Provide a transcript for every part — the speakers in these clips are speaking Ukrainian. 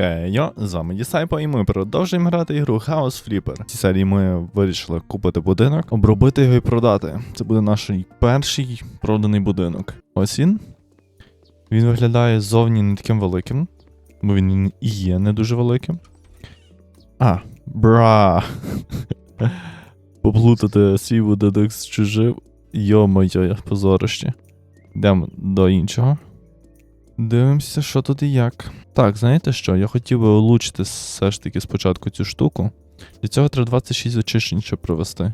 Е, Йо, з вами Дісайпо, і ми продовжуємо грати ігру Chaos Flipper. В цій серії ми вирішили купити будинок, обробити його і продати. Це буде наш перший проданий будинок. Ось він. Він виглядає зовні не таким великим, бо він і є не дуже великим. А, бра. Поплутати свій будинок з чужим. Йо-моє, позорище. Йдемо до іншого. Дивимося, що тут і як. Так, знаєте що? Я хотів би улучшити все ж таки спочатку цю штуку. Для цього треба 26 очищень, щоб провести.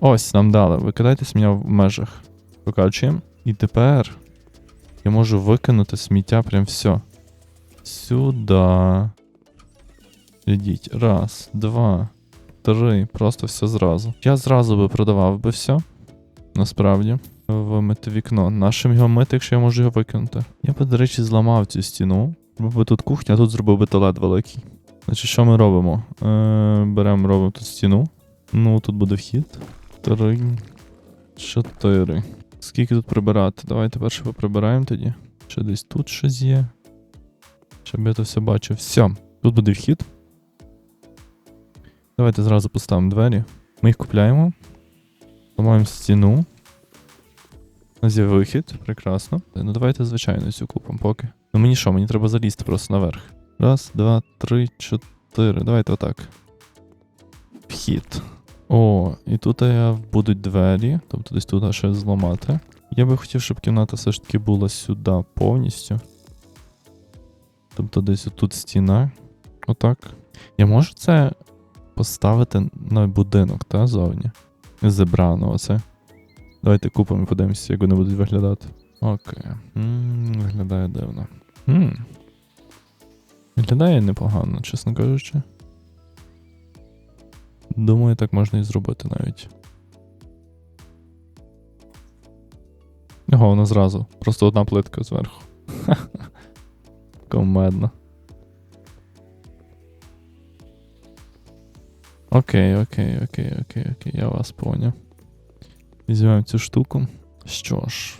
Ось, нам дали. Викидайте сміття в межах. Покачуємо. І тепер я можу викинути сміття прям все. Сюди. Ідіть. Раз, два, три. Просто все зразу. Я зразу би продавав би все. Насправді. Вимити вікно. Нашим його мити, якщо я можу його викинути. Я би, до речі, зламав цю стіну. Зробив би тут кухню, а тут зробив би туалет великий. Значить, що ми робимо? Е, беремо, робимо тут стіну. Ну, тут буде вхід. Три. Чотири. Скільки тут прибирати? Давайте перше поприбираємо тоді. Ще десь тут щось є. Щоб я то все бачив. Все, тут буде вхід. Давайте зразу поставимо двері. Ми їх купляємо. Ламаємо стіну. Нас є вихід, прекрасно. Ну давайте звичайно цю купимо поки. Ну мені що, мені треба залізти просто наверх. Раз, два, три, чотири. Давайте отак. Вхід. О, і тут будуть двері, тобто десь тут ще зламати. Я би хотів, щоб кімната все ж таки була сюди повністю. Тобто десь тут стіна. Отак. Я можу це поставити на будинок, та, зовні? Зебрано оце. Давайте купимо і подивимося, як вони будуть виглядати. Окей. м виглядає дивно. м Виглядає непогано, чесно кажучи. Думаю, так можна і зробити навіть. Ого, воно зразу. Просто одна плитка зверху. Комедно. Окей, окей, окей, окей, окей, я вас поняв. Візьмемо цю штуку. Що ж,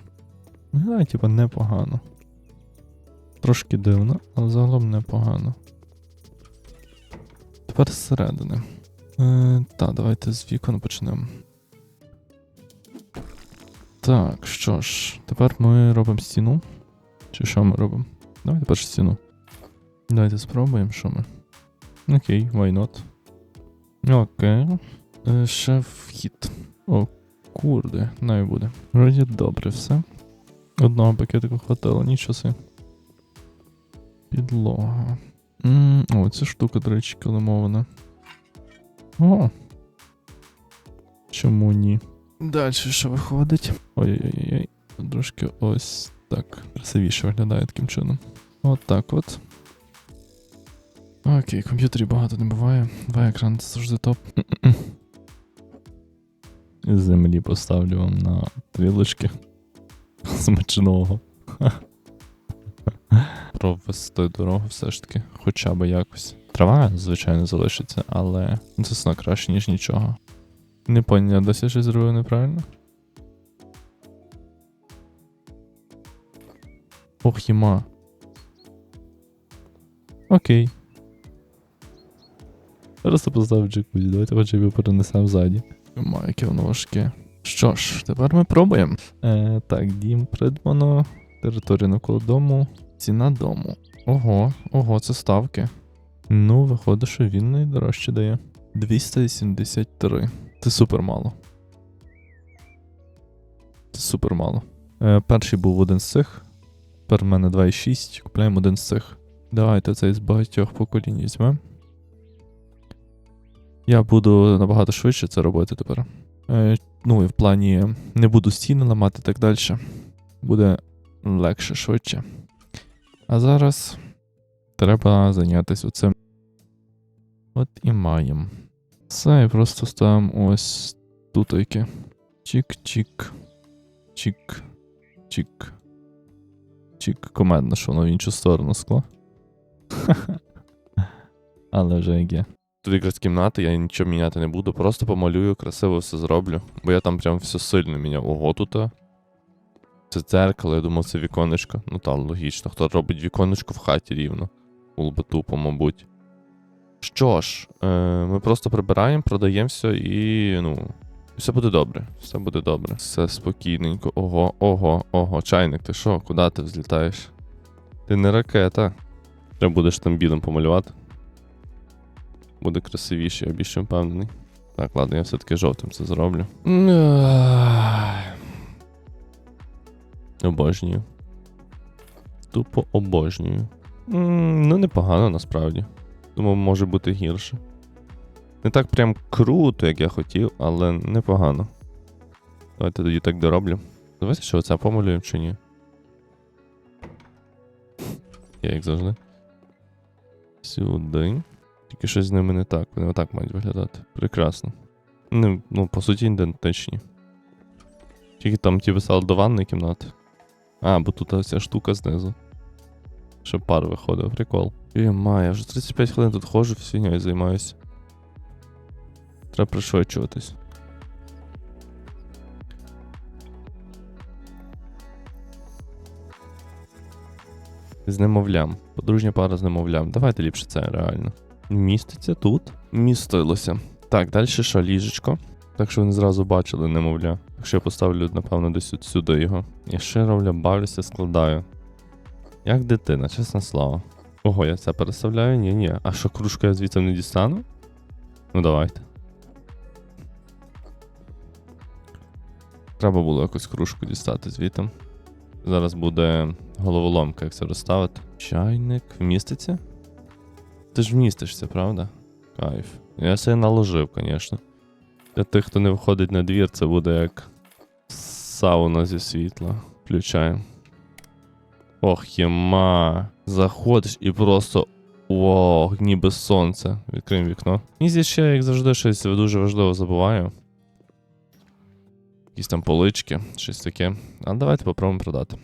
виглядає, типа, непогано. Трошки дивно, але загалом непогано. Тепер зсередини. Е, та, давайте з вікон почнемо. Так, що ж, тепер ми робимо стіну. Чи що ми робимо? Давайте першу стіну. Давайте спробуємо, що ми. Окей, why not. Окей. Е, ще вхід. О, курде, най буде. Вроді добре все. Одного пакетику хватило, нічого си. Підлога. м о, ця штука, до речі, килимована. О. Чому ні? Далі що виходить? Ой-ой-ой. Трошки ось так. Красивіше виглядає таким чином. От так от. Окей, комп'ютерів багато не буває. Два екран це завжди топ. Землі поставлю вам на трілочки. Смачного. Провести дорогу все ж таки, хоча б якось. Трава, звичайно, залишиться, але це все краще, ніж нічого. Не поняв, я досі щось зробив неправильно. Ох, їма. Окей. Просто поставив джакузі, давайте хоча б його перенесемо ззаді. Ма, яке воно важке. Що ж, тепер ми пробуємо. Е, так, дім придбано. Територія навколо дому. Ціна дому. Ого, ого, це ставки. Ну, виходить, що він найдорожче дає. 273. Це супер мало. Це супер мало. Е, перший був один з цих. Тепер в мене 2,6. Купляємо один з цих. Давайте цей з багатьох поколінь візьмемо. Я буду набагато швидше це робити тепер. Е, ну і в плані не буду стіни ламати так далі. Буде легше, швидше. А зараз треба зайнятися оцим. От і маємо. Це і просто ставимо ось тут. Чик-чик. Чик. Чик. Чик. Комедно, що воно в іншу сторону скло. Але вже як є. Тут якраз кімната, я нічого міняти не буду, просто помалюю, красиво все зроблю. Бо я там прям все сильно міняв. Ого, тут. Це дзеркало, я думав, це віконечко. Ну там логічно, хто робить віконечко в хаті рівно. Було би тупо, мабуть. Що ж, е, ми просто прибираємо, продаємо все і. ну. Все буде добре. Все буде добре. Все спокійненько. Ого, ого, ого. Чайник, ти що? Куди ти взлітаєш? Ти не ракета. Треба будеш там білим помалювати. Буде красивіше, я більше впевнений. Так, ладно, я все-таки жовтим це зроблю. Обожнюю. Тупо обожнюю. Ну, непогано насправді. Думав, може бути гірше. Не так прям круто, як я хотів, але непогано. Давайте тоді так дороблю. Давайте що це помалюємо чи ні? Я як завжди. Сюди. Тільки щось з ними не так. Вони отак мають виглядати. Прекрасно. Ну, ну по суті, ідентичні. Тільки там ті писали до ванної кімнати. А, бо тут оця штука знизу. Щоб пар виходив, прикол. Йома, я вже 35 хвилин тут ходжу, фігньою займаюся. Треба пришвидшуватись. З немовлям. Подружня пара з немовлям. Давайте ліпше це реально. Міститься тут. Містилося. Так, далі що, ліжечко. Так що вони зразу бачили немовля. Якщо я поставлю, напевно, десь от сюди його. Я ще роблю, бавлюся, складаю. Як дитина, чесне слово. Ого, я це переставляю? Ні, ні. А що кружку я звідси не дістану? Ну давайте. Треба було якусь кружку дістати звідти. Зараз буде головоломка, як це розставити. Чайник вміститься? Ти ж вмістишся, правда? Кайф. Я себе наложив, звісно. Для тих, хто не виходить на двір, це буде як сауна зі світла. Включаємо. Ох, єма. Заходиш і просто. Вау, ніби сонце. Відкриємо вікно. Мені здається, ще, як завжди, щось дуже важливо забуваю. Якісь там полички, щось таке. А давайте попробуємо продати.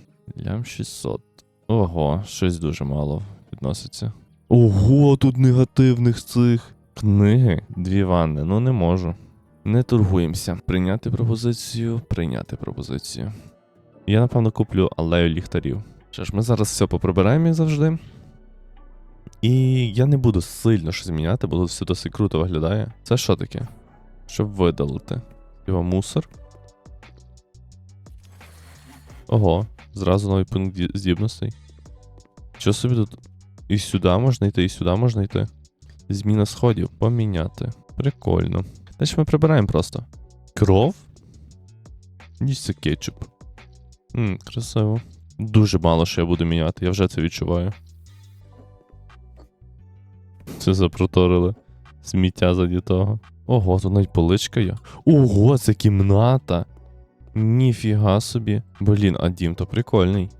Лям 600. Ого, щось дуже мало відноситься. Ого, тут негативних цих. Книги, дві ванни. Ну не можу. Не торгуємося. Прийняти пропозицію, прийняти пропозицію. Я, напевно, куплю алею ліхтарів. Що ж, ми зараз все поприбираємо, як завжди. І я не буду сильно щось зміняти, бо тут все досить круто виглядає. Це що таке? Щоб видалити. Його мусор. Ого, зразу новий пункт ді- здібностей. Що собі тут? І сюди можна йти, і сюди можна йти. Зміна сходів. Поміняти. Прикольно. Далі ми прибираємо просто. Кров? Це кетчуп. Мм, красиво. Дуже мало що я буду міняти, я вже це відчуваю. Це запроторили. Сміття заді того. Ого, тут навіть поличка є. Ого, це кімната. Ніфіга собі. Блін, а дім то прикольний.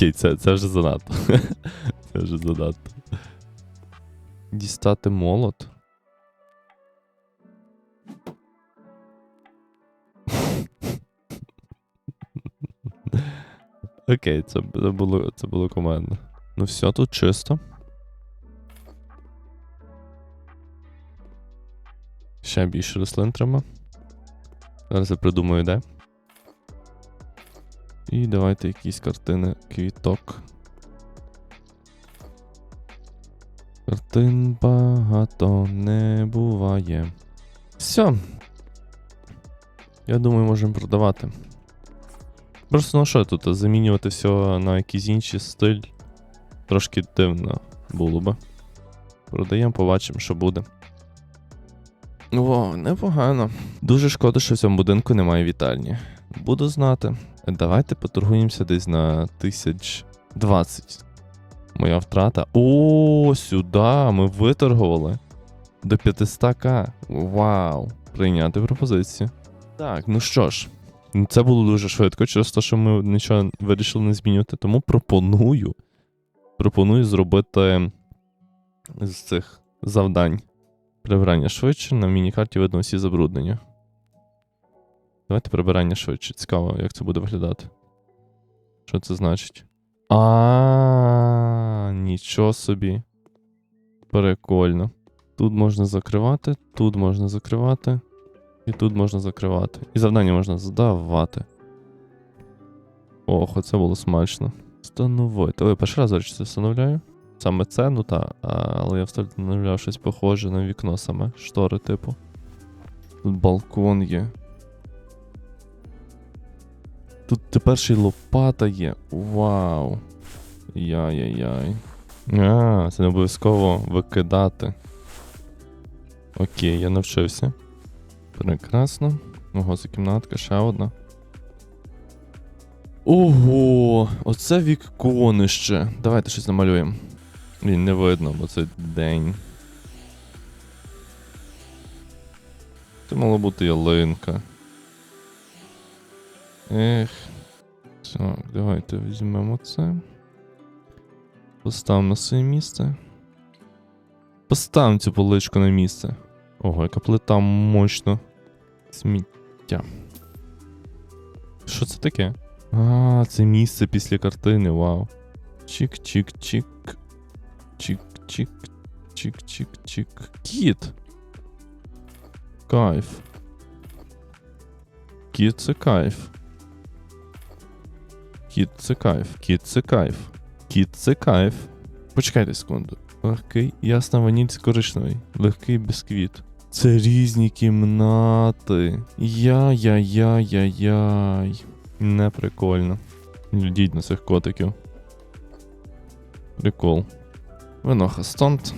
Окей, це, це вже занадто. це вже занадто. Дістати молот. Окей, це, було, це було командно. Ну все, тут чисто. Ще більше рослин треба. Зараз я придумаю, де. І давайте якісь картини квіток. Картин багато не буває. Все. Я думаю, можемо продавати. Просто ну що тут, замінювати все на якийсь інший стиль. Трошки дивно було би. Продаємо, побачимо, що буде. О, непогано. Дуже шкода, що в цьому будинку немає вітальні. Буду знати. Давайте поторгуємося десь на 1020. Моя втрата. О, сюди ми виторгували. До 500к. Вау. Прийняти пропозицію. Так, ну що ж, це було дуже швидко, через те, що ми нічого вирішили не змінювати. Тому пропоную. Пропоную зробити з цих завдань прибирання швидше. На міні-карті видно всі забруднення. Давайте прибирання швидше. Цікаво, як це буде виглядати. Що це значить? А, нічого собі. Прикольно. Тут можна закривати, тут можна закривати. І тут можна закривати. І завдання можна здавати. Ох, оце було смачно. Встановити. Ой, перший раз, речі, це встановляю. Саме це, ну та, але я встановляв щось похоже на вікно саме, штори, типу. Тут балкон є. Тут тепер ще й лопата є. Вау. Яй-яй-яй. А, це не обов'язково викидати. Окей, я навчився. Прекрасно. Ого, це кімнатка, ще одна. Ого, оце віконище. Давайте щось намалюємо. Він не видно, бо це день. Це мала бути ялинка. Ех. Так, давайте візьмемо це. Поставимо на своє місце. Поставимо цю поличку на місце. Ого, яка плита мощно. Сміття. Що це таке? А, це місце після картини, вау. Чик-чик-чик. Чик-чик. Чик-чик-чик. Кіт. Кайф. Кіт це кайф. Кіт це кайф. Кіт це кайф. Кіт це кайф. Почекайте секунду. Легкий, ясно, ванільць коричневий. Легкий бісквіт. Це різні кімнати. Яй-яй-яй-яй-яй. Не прикольно. На цих котиків. Прикол. Виноха стонт.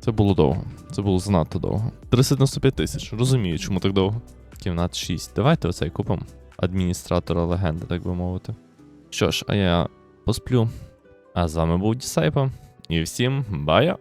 Це було довго. Це було занадто довго. 395 тисяч. Розумію, чому так довго. Кімнат 6. Давайте оцей купимо. Адміністратора легенди, так би мовити. Що ж, а я посплю. А з вами був Дісайпа. І всім бая!